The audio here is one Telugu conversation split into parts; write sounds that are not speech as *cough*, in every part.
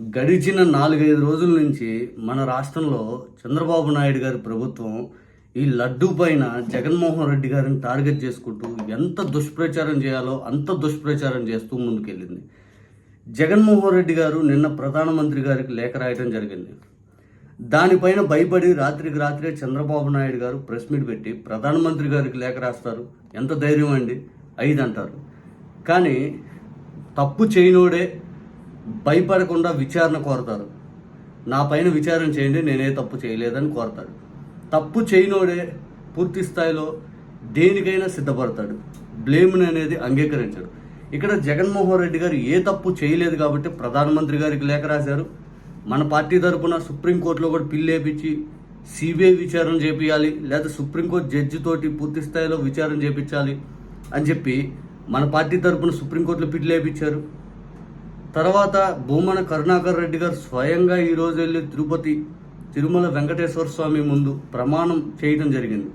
గడిచిన నాలుగైదు రోజుల నుంచి మన రాష్ట్రంలో చంద్రబాబు నాయుడు గారి ప్రభుత్వం ఈ లడ్డు పైన జగన్మోహన్ రెడ్డి గారిని టార్గెట్ చేసుకుంటూ ఎంత దుష్ప్రచారం చేయాలో అంత దుష్ప్రచారం చేస్తూ ముందుకెళ్ళింది. జగన్మోహన్ రెడ్డి గారు నిన్న ప్రధానమంత్రి గారికి లేఖ రాయడం జరిగింది. దానిపైన భయపడి రాత్రికి రాత్రే చంద్రబాబు నాయుడు గారు ప్రెస్ మీట్ పెట్టి ప్రధానమంత్రి గారికి లేఖ రాస్తారు. ఎంత ధైర్యం అండి? ఐదు అంటారు. కానీ తప్పు చేయనోడే భయపడకుండా విచారణ కోరతారు. నా పైన విచారణ చేయండి నేనే తప్పు చేయలేదని కోరతాడు. తప్పు చేయనోడే పూర్తి స్థాయిలో దేనికైనా సిద్ధపడతాడు. బ్లేమ్ని అనేది అంగీకరించాడు. ఇక్కడ జగన్మోహన్ రెడ్డి గారు ఏ తప్పు చేయలేదు కాబట్టి ప్రధానమంత్రి గారికి లేఖ రాశారు. మన పార్టీ తరపున సుప్రీంకోర్టులో కూడా పిల్లేపించి సిబిఐ విచారణ చేపించాలి లేదా సుప్రీంకోర్టు జడ్జి తోటి పూర్తి స్థాయిలో విచారణ చేపించాలి అని చెప్పి మన పార్టీ తరపున సుప్రీంకోర్టులో పిల్లు లేపించారు తర్వాత భూమన కరుణాకర్ రెడ్డి గారు స్వయంగా ఈ రోజు వెళ్ళి తిరుపతి తిరుమల వెంకటేశ్వర స్వామి ముందు ప్రమాణం చేయడం జరిగింది.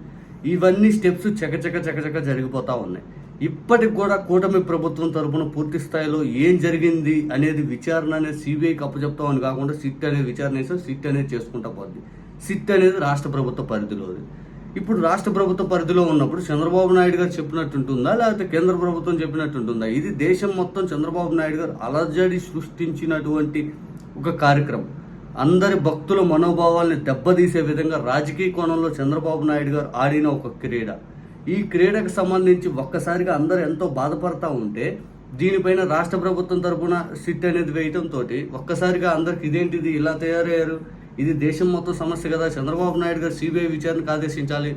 ఇవన్నీ స్టెప్స్ చకచక చకచక జరిగిపోతూ ఉన్నాయి. ఇప్పటికి కూడా కూటమి ప్రభుత్వం తరపున పూర్తి స్థాయిలో ఏం జరిగింది అనేది విచారణ అనేది సిబిఐకి అప్పచెప్తామని కాకుండా సిట్ అనేది విచారణ చేస్తే సిట్ అనేది చేసుకుంటా పోద్ది. సిట్ అనేది రాష్ట్ర ప్రభుత్వ పరిధిలోది. ఇప్పుడు రాష్ట్ర ప్రభుత్వ పరిధిలో ఉన్నప్పుడు చంద్రబాబు నాయుడు గారు చెప్పినట్టు ఉంటుందా లేకపోతే కేంద్ర ప్రభుత్వం చెప్పినట్టు ఉంటుందా ఇది దేశం మొత్తం చంద్రబాబు నాయుడు గారు అలజడి సృష్టించినటువంటి ఒక కార్యక్రమం. అందరి భక్తుల మనోభావాల్ని దెబ్బతీసే విధంగా రాజకీయ కోణంలో చంద్రబాబు నాయుడు గారు ఆడిన ఒక క్రీడ. ఈ క్రీడకు సంబంధించి ఒక్కసారిగా అందరూ ఎంతో బాధపడతా ఉంటే దీనిపైన రాష్ట్ర ప్రభుత్వం తరపున సిట్ అనేది వేయటంతో ఒక్కసారిగా అందరికి ఇదేంటిది ఇలా తయారయ్యారు? ఇది దేశం మొత్తం సమస్య కదా. చంద్రబాబు నాయుడు గారు సిబిఐ విచారణకు ఆదేశించాలి.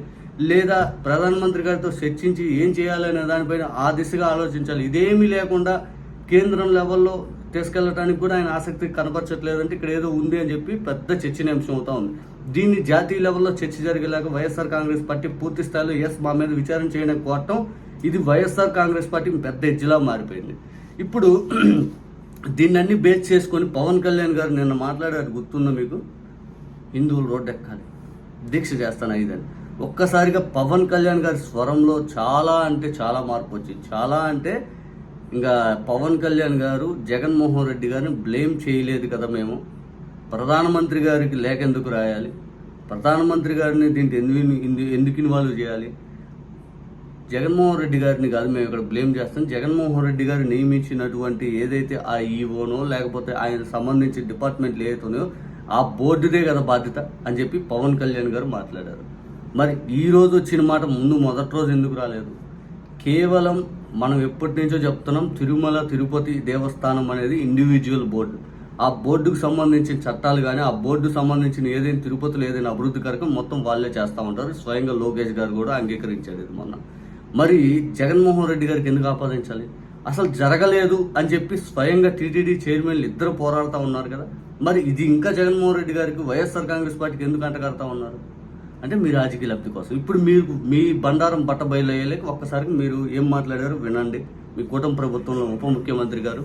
లేదా ప్రధానమంత్రి గారితో చర్చించి ఏం చేయాలనే దానిపైన ఆ దిశగా ఆలోచించాలి. ఇదేమీ లేకుండా కేంద్రం లెవెల్లో తీసుకెళ్ళడానికి కూడా ఆయన ఆసక్తి కనపరచట్లేదంటే ఇక్కడ ఏదో ఉంది అని చెప్పి పెద్ద చర్చనీయాంశం అవుతా ఉంది. దీన్ని జాతీయ లెవెల్లో చర్చ జరిగేలాగా వైఎస్ఆర్ కాంగ్రెస్ పార్టీ పూర్తి స్థాయిలో ఎస్ మా మీద విచారణ చేయడానికి కోరటం ఇది వైఎస్ఆర్ కాంగ్రెస్ పార్టీ పెద్ద ఎజ్జిలా మారిపోయింది. ఇప్పుడు *clears throat* దీన్ని అన్ని బేస్ చేసుకొని పవన్ కళ్యాణ్ గారు నిన్న మాట్లాడారు. గుర్తుందా మీకు? హిందువులు రోడ్డు ఎక్కాలి. దీక్ష చేస్తాను ఇదని ఒక్కసారిగా పవన్ కళ్యాణ్ గారి స్వరంలో చాలా అంటే చాలా మార్పు వచ్చింది. చాలా అంటే ఇంకా పవన్ కళ్యాణ్ గారు జగన్మోహన్ రెడ్డి గారిని బ్లేమ్ చేయలేదు కదా మేము. ప్రధానమంత్రి గారికి లేఖ ఎందుకు రాయాలి? ప్రధానమంత్రి గారిని దీంట్లో ఎందుకు ఎందుకు ఇన్వాల్వ్ చేయాలి? జగన్మోహన్ రెడ్డి గారిని కాదు మేము ఇక్కడ బ్లేమ్ చేస్తాం. జగన్మోహన్ రెడ్డి గారు నియమించినటువంటి ఏదైతే ఆ ఈఓనో లేకపోతే ఆయన సంబంధించిన డిపార్ట్మెంట్లు ఏదైతే ఉన్నాయో ఆ బోర్డుదే కదా బాధ్యత అని చెప్పి పవన్ కళ్యాణ్ గారు మాట్లాడారు. మరి ఈరోజు వచ్చిన మాట ముందు మొదటి రోజు ఎందుకు రాలేదు? కేవలం మనం ఎప్పటి నుంచో చెప్తున్నాం తిరుమల తిరుపతి దేవస్థానం అనేది ఇండివిజువల్ బోర్డు ఆ బోర్డుకు సంబంధించిన చట్టాలు కానీ ఆ బోర్డుకు సంబంధించిన ఏదైనా తిరుపతిలో ఏదైనా అభివృద్ధి కార్యక్రమం మొత్తం వాళ్ళే చేస్తూ ఉంటారు. స్వయంగా లోకేష్ గారు కూడా అంగీకరించారు ఇది మొన్న. మరి జగన్మోహన్ రెడ్డి గారికి ఎందుకు ఆపాదించాలి? అసలు జరగలేదు అని చెప్పి స్వయంగా టీటీడీ చైర్మన్లు ఇద్దరు పోరాడుతూ ఉన్నారు కదా. మరి ఇది ఇంకా జగన్మోహన్ రెడ్డి గారికి వైఎస్ఆర్ కాంగ్రెస్ పార్టీకి ఎందుకు అంటగడతా ఉన్నారు? అంటే మీ రాజకీయ లబ్ధి కోసం. ఇప్పుడు మీరు మీ బండారం బట్ట బయలుదేరలేక ఒక్కసారి మీరు ఏం మాట్లాడారు వినండి. మీ కూటమి ప్రభుత్వంలో ఉప ముఖ్యమంత్రి గారు.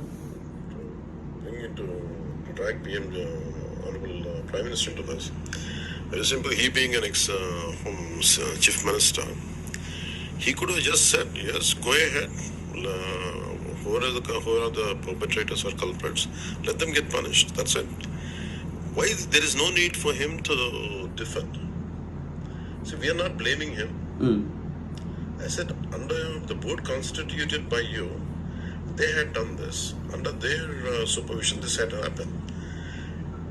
Chief minister he could just set yes go who are the who are the perpetrators or culprits, let them get punished. That's it. Why there is no need for him to defend? See, we are not blaming him. Mm. I said under the board constituted by you, they had done this under their uh, supervision. This had happened.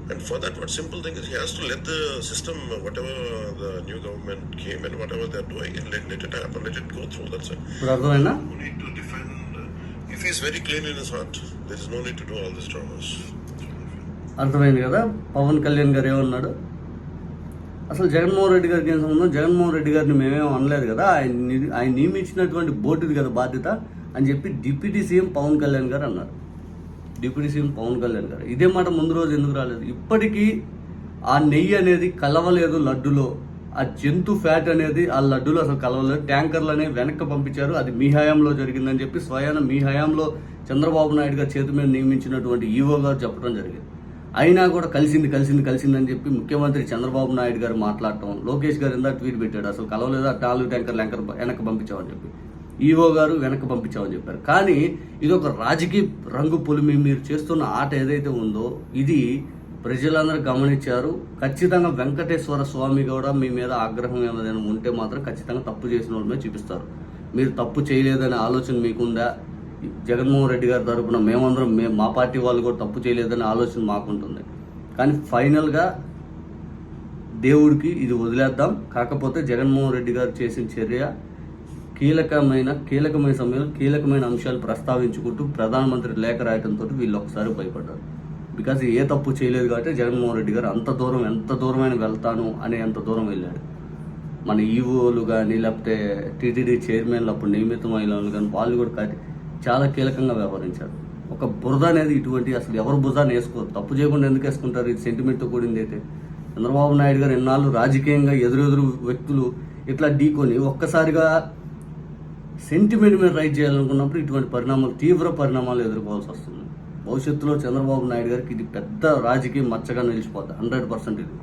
And for that, what simple thing is he has to let the system, whatever the new government came and whatever they're doing, let, let it happen, let it go through. That's it. We need to is very clean in very clean in his heart, there is no need to అర్థమైంది కదా? పవన్ కళ్యాణ్ గారు ఏమన్నాడు? అసలు జగన్మోహన్ రెడ్డి గారికి ఏం సంబంధం? జగన్మోహన్ రెడ్డి గారిని మేమేం అనలేదు కదా? ఆయన ఆయన నియమించినటువంటి బోర్డుది కదా బాధ్యత అని చెప్పి డిప్యూటీ సీఎం పవన్ కళ్యాణ్ గారు అన్నారు. డిప్యూటీ సీఎం పవన్ కళ్యాణ్ గారు. ఇదే మాట ముందు రోజు ఎందుకు రాలేదు? ఇప్పటికీ ఆ నెయ్యి అనేది కలవలేదు లడ్డులో. ఆ జంతు ఫ్యాట్ అనేది ఆ లడ్డులో అసలు కలవలేదు. ట్యాంకర్లు వెనక్కి పంపించారు. అది మీ హయాంలో జరిగిందని చెప్పి స్వయాన మీ హయాంలో చంద్రబాబు నాయుడు గారు చేతి మీద నియమించినటువంటి ఈవో గారు చెప్పడం జరిగింది. అయినా కూడా కలిసింది కలిసింది కలిసిందని చెప్పి ముఖ్యమంత్రి చంద్రబాబు నాయుడు గారు మాట్లాడటం లోకేష్ గారు ఇందా ట్వీట్ పెట్టాడు అసలు కలవలేదు? ఆ ట్యాంకర్ ట్యాంకర్లు వెనక వెనక్కి పంపించామని చెప్పి. ఈవో గారు వెనక్కి పంపించామని చెప్పారు. కానీ ఇది ఒక రాజకీయ రంగు పొలిమి మీరు చేస్తున్న ఆట ఏదైతే ఉందో ఇది ప్రజలందరూ గమనించారు. ఖచ్చితంగా వెంకటేశ్వర స్వామి కూడా మీ మీద ఆగ్రహం ఏమైనా ఉంటే మాత్రం ఖచ్చితంగా తప్పు చేసిన వాళ్ళ మీద చూపిస్తారు. మీరు తప్పు చేయలేదనే ఆలోచన మీకుందా? జగన్మోహన్ రెడ్డి గారి తరపున మేమందరం మేము మా పార్టీ వాళ్ళు కూడా తప్పు చేయలేదనే ఆలోచన మాకుంటుంది. కానీ ఫైనల్గా దేవుడికి ఇది వదిలేద్దాం. కాకపోతే జగన్మోహన్ రెడ్డి గారు చేసిన చర్య కీలకమైన కీలకమైన సమయంలో కీలకమైన అంశాలు ప్రస్తావించుకుంటూ ప్రధానమంత్రి లేఖ రాయడంతో వీళ్ళు ఒకసారి భయపడ్డారు. బికాజ్ ఏ తప్పు చేయలేదు కాబట్టి జగన్మోహన్ రెడ్డి గారు అంత దూరం ఎంత దూరమైన వెళ్తాను అనే అంత దూరం వెళ్ళాడు. మన ఈవోలు కానీ లేకపోతే టీటీడీ చైర్మన్లు అప్పుడు నియమితమైన మహిళలు కానీ వాళ్ళు కూడా చాలా కీలకంగా వ్యవహరించారు. ఒక బురద అనేది ఇటువంటి అసలు ఎవరు బురదాన్ని వేసుకోరు. తప్పు చేయకుండా ఎందుకు వేసుకుంటారు? ఇది సెంటిమెంట్తో కూడింది అయితే. చంద్రబాబు నాయుడు గారు ఎన్నాళ్ళు రాజకీయంగా ఎదురెదురు వ్యక్తులు ఇట్లా ఢీకొని ఒక్కసారిగా సెంటిమెంట్ మీద రైట్ చేయాలనుకున్నప్పుడు ఇటువంటి పరిణామాలు తీవ్ర పరిణామాలు ఎదుర్కోవాల్సి వస్తుంది. భవిష్యత్తులో చంద్రబాబు నాయుడు గారికి ఇది పెద్ద రాజకీయ మచ్చగా నిలిచిపోద్ది. హండ్రెడ్ పర్సెంట్ ఇది.